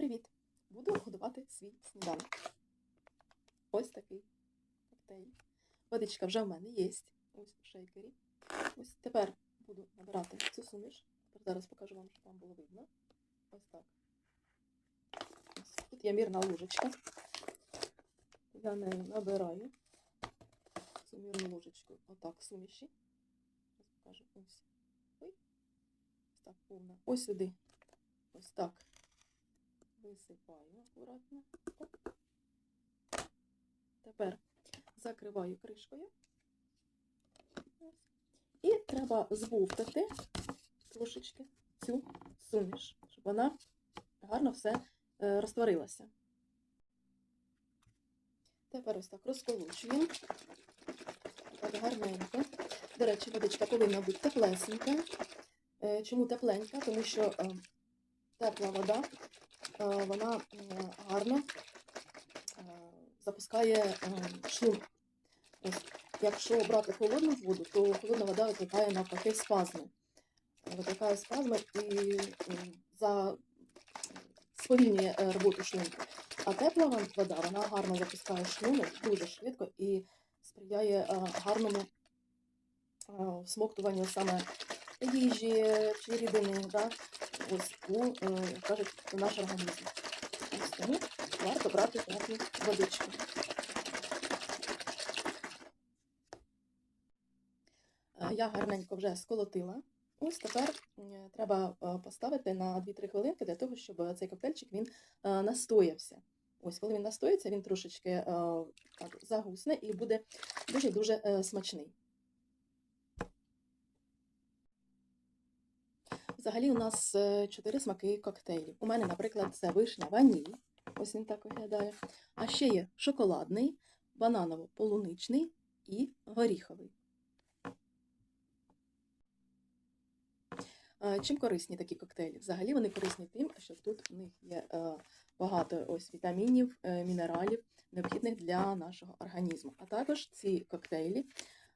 Привіт! Буду годувати свій сніданок. Ось такий коктейль. Водичка вже в мене є. Ось в шейкері. Ось тепер буду набирати цю суміш. Зараз покажу вам, щоб вам було видно. Ось так. Ось. Тут є мірна ложечка. Я нею набираю цю мірну ложечку. Отак суміші. Ось покажу. Ось. Ось так повна. Ось сюди. Ось так. Висипаю акуратно. Оп. Тепер закриваю кришкою. Ось. І треба збовтати трошечки цю суміш, щоб вона гарно все е, розтворилася. Тепер ось так розколочуємо. Так гарненько. До речі, водичка повинна бути теплесенька. Е, Чому тепленька? Тому що е, тепла вода вона е, гарно е, запускає е. Ось, Якщо брати холодну воду, то холодна вода викликає навпаки спазми. Е, Викликає спазми і е, за сповільнює е, роботу шлунку. А тепла вода вона гарно запускає шлунок дуже швидко і сприяє е, гарному е, всмоктуванню саме їжі чи рідини, да? Ось у е, кажуть, у наш організм. Ось тому варто брати теплу водичку. Е, Я гарненько вже сколотила. Ось тепер треба е, поставити на 2-3 хвилинки для того, щоб цей коктейльчик він настоявся. Ось, коли він настоїться, він трошечки так, загусне і буде дуже-дуже смачний. Взагалі у нас е, чотири смаки коктейлів. У мене, наприклад, це вишня ваніль. Ось він так виглядає. А ще є шоколадний, бананово-полуничний і горіховий. Е, Чим корисні такі коктейлі? Взагалі вони корисні тим, що тут в них є е, багато ось вітамінів, мінералів, необхідних для нашого організму. А також ці коктейлі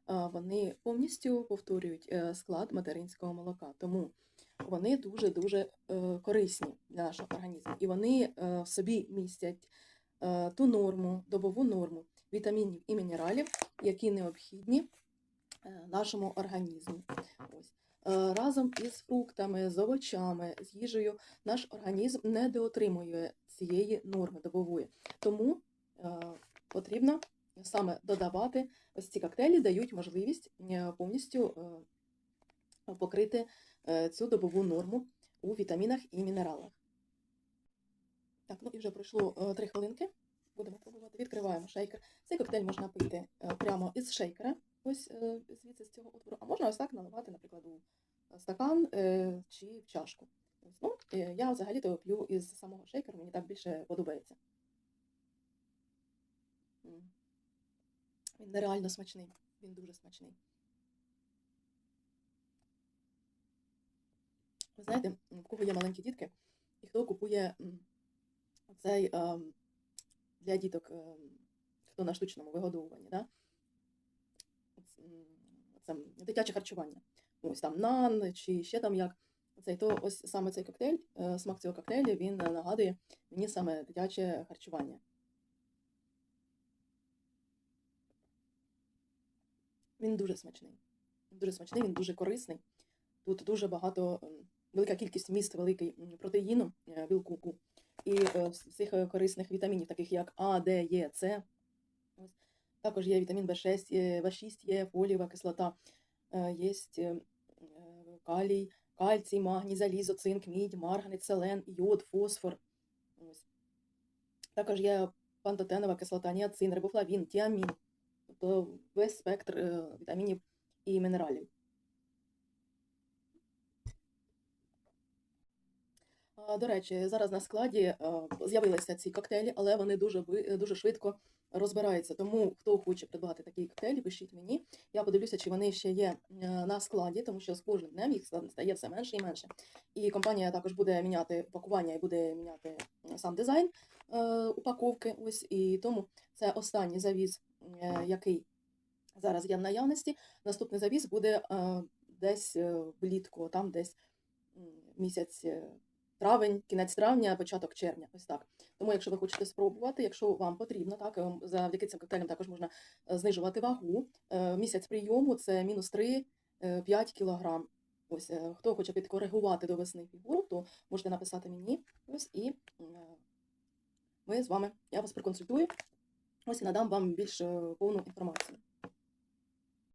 вони повністю повторюють склад материнського молока. Тому вони дуже-дуже е, корисні для нашого організму. І вони е, в собі містять е, ту норму, добову норму вітамінів і мінералів, які необхідні нашому організму. Ось. Разом із фруктами, з овочами, з їжею наш організм недоотримує цієї норми добової. Тому потрібно саме додавати ось ці коктейлі, дають можливість повністю покрити е, цю добову норму у вітамінах і мінералах. Так, ну і вже пройшло 3 хвилинки. Будемо пробувати. Відкриваємо шейкер. Цей коктейль можна пити е, прямо із шейкера, ось е, звідси з цього отвору, а можна ось так наливати, наприклад, у стакан е, чи в чашку. Ну, е, я взагалі-то п'ю із самого шейкера, мені так більше подобається. Він нереально смачний, він дуже смачний. Ви знаєте, в кого є маленькі дітки, і хто купує цей для діток, хто на штучному вигодовуванні, да? Це дитяче харчування. Ось там нан чи ще там як. Цей, то ось саме цей коктейль, е, смак цього коктейлю, він нагадує мені саме дитяче харчування. Він дуже смачний. Він дуже смачний, він дуже корисний. Тут дуже багато, велика кількість міст великий протеїну, е, білку і е, всіх е, корисних вітамінів, таких як А, Д, Е, С. Також є вітамін В6, є- В6 є фолієва кислота, є е, е, калій, кальцій, магній, залізо, цинк, мідь, марганець, селен, йод, фосфор. Також є пантотенова кислота, ніацин, рибофлавін, тіамін. Тобто весь спектр вітамінів і мінералів. До речі, зараз на складі е, з'явилися ці коктейлі, але вони дуже дуже швидко розбираються. Тому хто хоче придбати такі коктейлі, пишіть мені. Я подивлюся, чи вони ще є е, на складі, тому що з кожним днем їх стає все менше і менше. І компанія також буде міняти пакування і буде міняти е, сам дизайн е, упаковки. Ось і тому це останній завіз, е, який зараз є в наявності. Наступний завіз буде е, десь е, влітку, там десь місяць. Е, травень, кінець травня, початок червня. Ось так. Тому, якщо ви хочете спробувати, якщо вам потрібно, так ем, завдяки цим коктейлям також можна е, знижувати вагу. Е, Місяць прийому це мінус 3-5 кілограм. Ось е, хто хоче підкоригувати до весни фігуру, то можете написати мені. Ось і е, ми з вами, я вас проконсультую. Ось і надам вам більш е, повну інформацію.